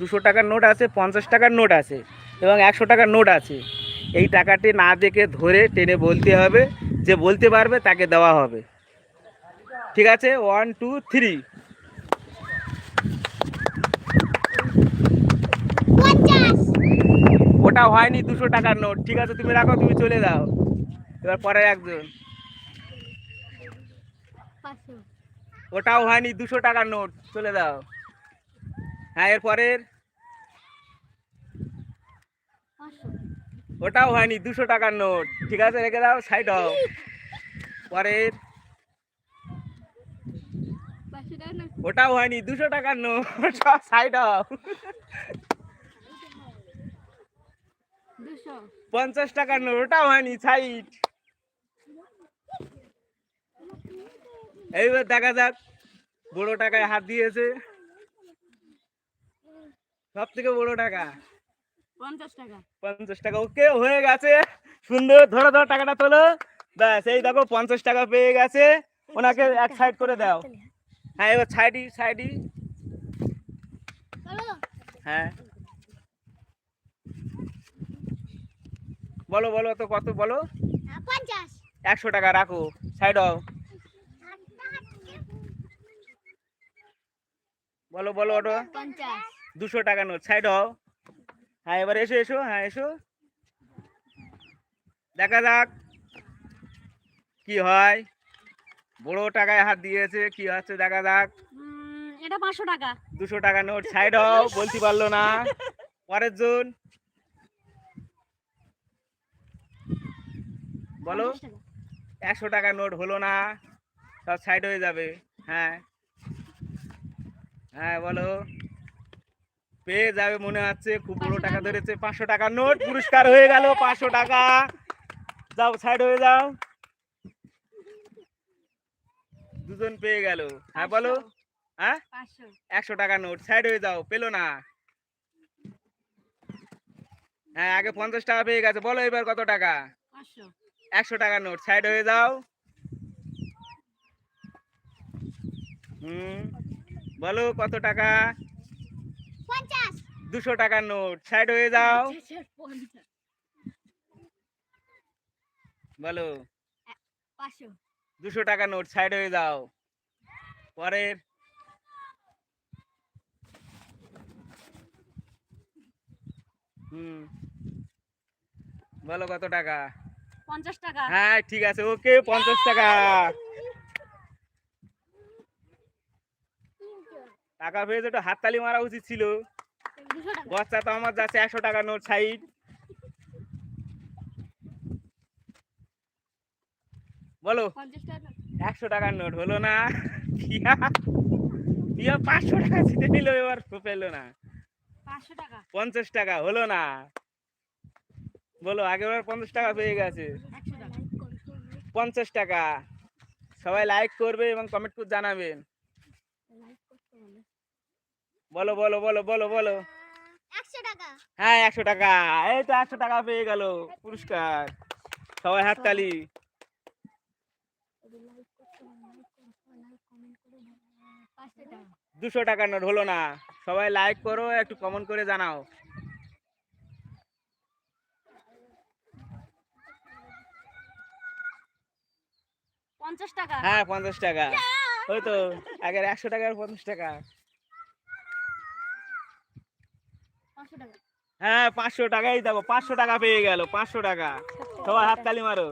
দুশো টাকার নোট আছে পঞ্চাশ টাকার নোট আছে এবং একশো টাকার নোট আছে। এই টাকাটি না দেখে ধরে টেনে বলতে হবে যে বলতে পারবে তাকে দেওয়া হবে। ঠিক আছে? ওয়ান টু থ্রি ওটা হয়নি দুশো টাকার নোট। ঠিক আছে তুমি রাখো তুমি চলে যাও। এবার পরে একজন। ওটাও হয়নি দুশো টাকার নোট। চলে দাও হ্যাঁ এরপরের? ওটাও হয়নি দুশো টাকার নোট। ঠিক আছে রেখে দাও সাইড হও। পরের? ওটাও হয়নি দুশো টাকার নোট। সব সাইড হও। পঞ্চাশ টাকার নোট ওটাও হয়নি সাইড এইবার দেখা যাক বড় টাকায় হাত দিয়েছে। সব থেকে বড় টাকা? পঞ্চাশ টাকা। পঞ্চাশ টাকা ওকে হয়ে গেছে। সুন্দর ধরো ধরো টাকাটা তোলো। ব্যাস এই দেখো পঞ্চাশ টাকা পেয়ে গেছে। ওনাকে এক সাইড করে দাও। হ্যাঁ এবার সাইডি সাইডি বলো হ্যাঁ। বলো বলো তো কত বলো? একশো টাকা রাখো সাইড হও বলো বলো ওটো পঞ্চাশ। দুশো টাকা নোট সাইড হও। হ্যাঁ এবার এসো এসো হ্যাঁ এসো। দেখা যাক কি হয়। বড় টাকায় হাত দিয়েছে কি হচ্ছে দেখা যাক। এটা পাঁচশো টাকা। দুশো টাকা নোট সাইড হও বলতে পারল না। পরের জন। বলো একশো টাকা নোট হলো না সব সাইড হয়ে যাবে। হ্যাঁ। হ্যাঁ বলো। পেয়ে যাবে মনে হচ্ছে। খুব বড় টাকা ধরেছে। পাঁচশো টাকার নোট। পুরস্কার হয়ে গেল পাঁচশো টাকা। যাও সাইড হয়ে যাও। দুজন পেয়ে গেল। হ্যাঁ বলো। হ্যাঁ? একশো টাকা নোট। সাইড হয়ে যাও। পেল না। হ্যাঁ আগে পঞ্চাশ টাকা পেয়ে গেছে। বলো এবার কত টাকা? একশো টাকার নোট। সাইড হয়ে যাও। হুম। বলো কত টাকা? দুশো টাকার নোট। সাইড হয়ে যাও। বলো। দুশো টাকার নোট সাইড হয়ে যাও। পরের। হুম। বলো কত টাকা? পঞ্চাশ টাকা। হ্যাঁ ঠিক আছে। ওকে পঞ্চাশ টাকা। টাকা পেয়েছে তো হাততালি মারা উচিত ছিল। টাকা বস্তা তো আমার যাচ্ছে একশো টাকা নোট সাইড। বলো, একশো টাকার নোট হলো না। পিয়া পাঁচশো টাকা জিতে নিল, এবার পেল না। পঞ্চাশ টাকা হলো না। বলো আগেবার পঞ্চাশ টাকা পেয়ে গেছে। পঞ্চাশ টাকা। সবাই লাইক করবে এবং কমেন্ট করে জানাবেন। বলো বলো বলো বলো বলো। হ্যাঁ একশো টাকা। এই তো একশো টাকা পেয়ে গেল। পুরস্কার। সবাই হাততালি পাঁচশো টাকা নোট হলো না। সবাই লাইক করো একটু কমেন্ট করে জানাও। পঞ্চাশ টাকা। হ্যাঁ পঞ্চাশ টাকা। ওই তো আগের একশো টাকার পঞ্চাশ টাকা পাঁচশো টাকা হ্যাঁ পাঁচশো টাকাই দেবো। পাঁচশো টাকা পেয়ে গেল পাঁচশো টাকা। সবাই হাততালি মারো।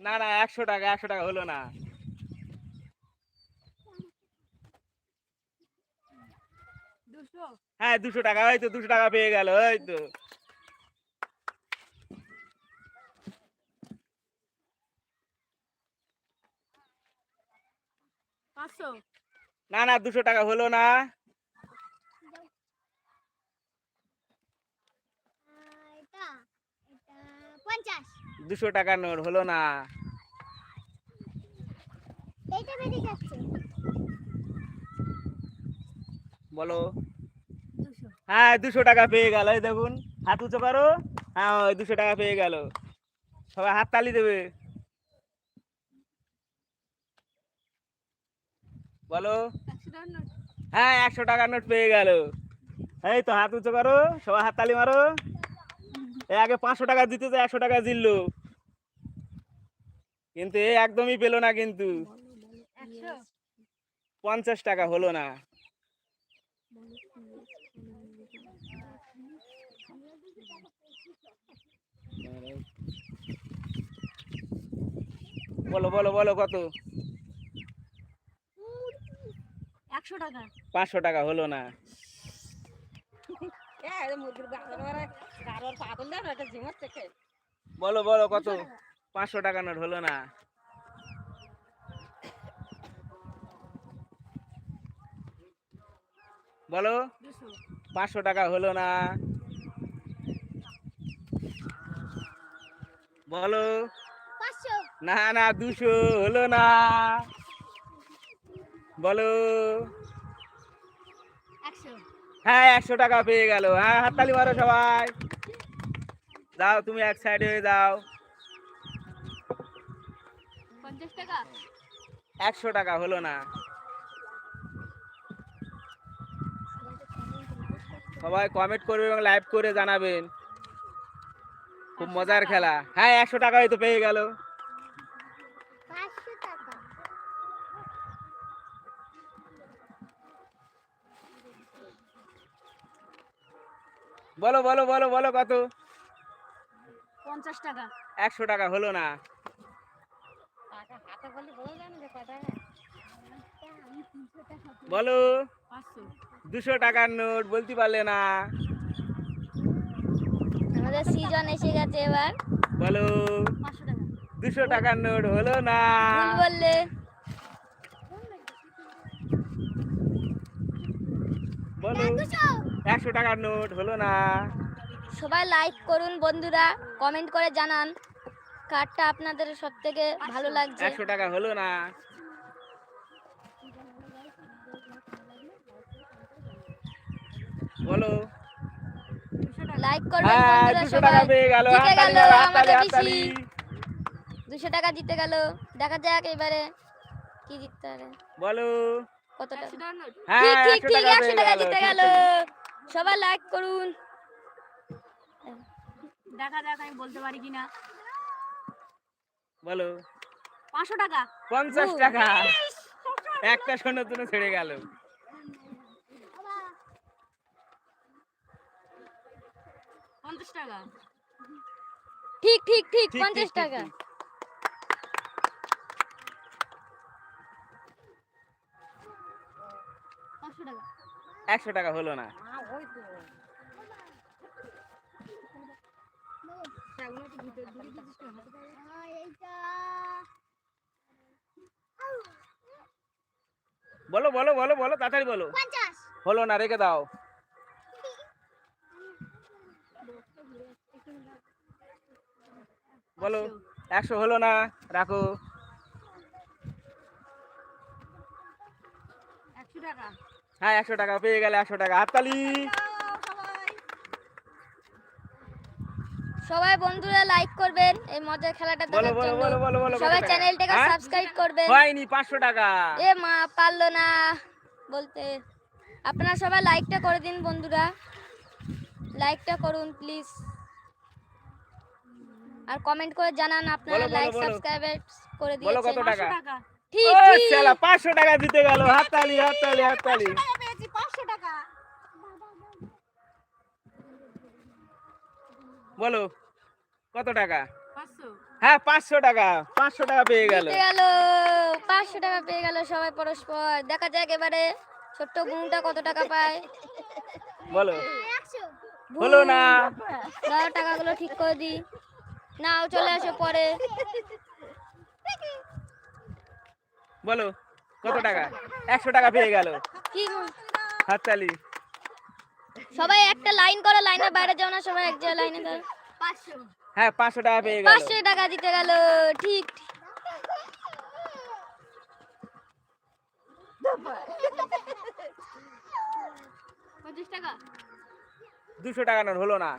না না একশো টাকা একশো টাকা হলো না। হ্যাঁ দুশো টাকা ওই তো দুশো টাকা পেয়ে গেল ওই তো। না না দুশো টাকা হলো না। এটা এটা পঞ্চাশ। দুশো টাকার নোট হলো না। এইটা বেরিয়ে যাচ্ছে। বলো। হ্যাঁ দুশো টাকা পেয়ে গেল দেখুন। হাত উঁচু করো। হ্যাঁ ওই দুশো টাকা পেয়ে গেল। সবাই হাত তালি দেবে। বলো। হ্যাঁ একশো টাকার নোট পেয়ে গেল। এই তো হাত উঁচু করো সবাই হাত তালি মারো। এ আগে পাঁচশো টাকা দিতে তো একশো টাকা জিতলো। কিন্তু এ একদমই পেল না কিন্তু। পঞ্চাশ টাকা হলো না। বলো বলো বলো কত? একশো টাকা। পাঁচশো টাকা হলো না। বলো বলো কত? পাঁচশো টাকা নোট হলো না। বলো পাঁচশো টাকা হলো না। বলো। না না দুশো হলো না। বলো। হ্যাঁ একশো টাকা পেয়ে গেল। হ্যাঁ হাততালি মারো সবাই। যাও তুমি এক সাইডে হয়ে যাও। একশো টাকা হলো না। সবাই কমেন্ট করবে এবং লাইভ করে জানাবেন। খুব মজার খেলা। হ্যাঁ একশো টাকাই তো পেয়ে গেল। বলো বলো বলো বলো কত? পঞ্চাশ টাকা। একশো টাকা হলো না। বলো দুশো টাকার নোট বলতে পারলে না। আমাদের সিজন এসে গেছে এবার। বলো। দুশো টাকার নোট হলো না। বললে। বলো। একশো টাকার নোট হলো না। সবাই লাইক করুন বন্ধুরা কমেন্ট করে জানান কার্ডটা আপনাদের সব থেকে ভালো লাগছে। একশো টাকা হলো না। বলো। লাইক করবেন হ্যাঁ বন্ধুরা সবাই। জিতে হাততালি গেল আমাদের পিসি। দুশো টাকা জিতে গেল। দেখা যাক এবারে কি জিততে পারে। বলো। কত টাকা একশো হ্যাঁ ঠিক ঠিক ঠিক একশো টাকা জিতে গেল। সবাই লাইক করুন। দেখা যাক আমি বলতে পারি কিনা? বলো। পাঁচশো টাকা। পঞ্চাশ। টাকা। একটা শূন্য তুমি ছেড়ে গেল। পঞ্চাশ টাকা। ঠিক ঠিক ঠিক পঞ্চাশ টাকা। পাঁচশো টাকা। একশো টাকা হলো না। বলো বলো বলো বলো তাড়াতাড়ি বলো। হলো না রেখে দাও। বলো একশো হলো না রাখো। একশো টাকা। হ্যাঁ একশো টাকা পেয়ে গেলে একশো টাকা। হাততালি। সবাই বন্ধুরা লাইক করবেন এই মজার খেলাটা দেখার জন্য। বলো বলো বলো কত সবাই চ্যানেলটাকে হ্যাঁ? সাবস্ক্রাইব করবেন। হয়নি পাঁচশো টাকা। এ মা পারল না বলতে। আপনারা সবাই লাইকটা করে দিন বন্ধুরা। লাইকটা করুন প্লিজ আর কমেন্ট করে জানান আপনারা লাইক সাবস্ক্রাইব করে বলো কত দিয়েছেন টাকা টাকা। ঠিক ঠিক শালা পাঁচশো টাকা দিতে গেল। হাততালি হাততালি হাততালি। পেয়েছি পাঁচশো টাকা। বলো কত টাকা? হ্যাঁ পাঁচশো টাকা পাঁচশো টাকা পেয়ে গেল। জিতে গেল পাঁচশো টাকা পেয়ে গেল সবাই পরস্পর। দেখা যাক এবারে ছোট্ট বোনটা কত টাকা পায়। বলো। হলো না। দাও টাকাগুলো ঠিক করে দিই। নাও চলে আসো পরে। বলো কত টাকা? একশো টাকা পেয়ে গেল। হাততালি। সবাই একটা লাইন করো লাইনের বাইরে যাও না সবাই এক জায়গায় লাইনে দাও পাঁচশো। হ্যাঁ পাঁচশো টাকা পেয়ে গেল। পাঁচশো টাকা দিতে গেল ঠিক। দুশো টাকা নোট হলো না।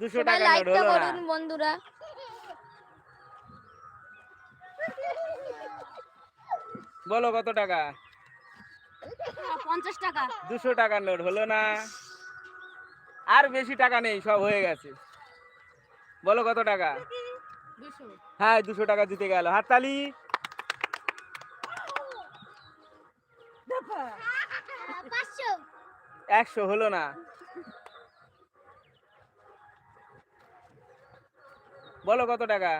দুশো টাকা হলো না। বন্ধুরা। বলো কত টাকা? পঞ্চাশ টাকা। দুশো টাকার নোট হলো না? আর বেশি টাকা নেই সব হয়ে গেছে। বলো কত টাকা? হ্যাঁ দুশো টাকা দিতে গেল। হাততালি। একশো হলো না? বলো কত টাকা?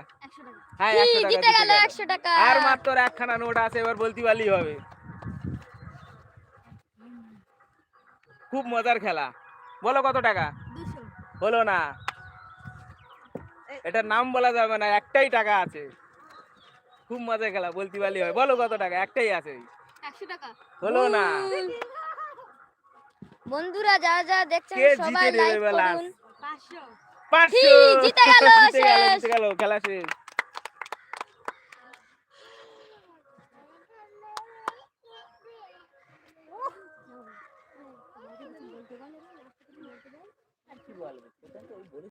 হ্যাঁ কি, একশো টাকা জিতে গেল গেল। একশো টাকা? আর মাত্র একখানা নোট আছে এবার বলতে পারলেই হবে। খুব মজার খেলা। বলো কত টাকা? হলো না। এটার নাম বলা যাবে না একটাই টাকা আছে। খুব মজার খেলা বলতে পারলেই হবে। বলো কত টাকা একটাই আছে। হলো না। বন্ধুরা যারা যারা দেখছেন সবাই লাইক করুন। পাঁচশো। পাঁচশো! জিতে গেল, জিতে গেল শেষ। জিতে গেল খেলা শেষ।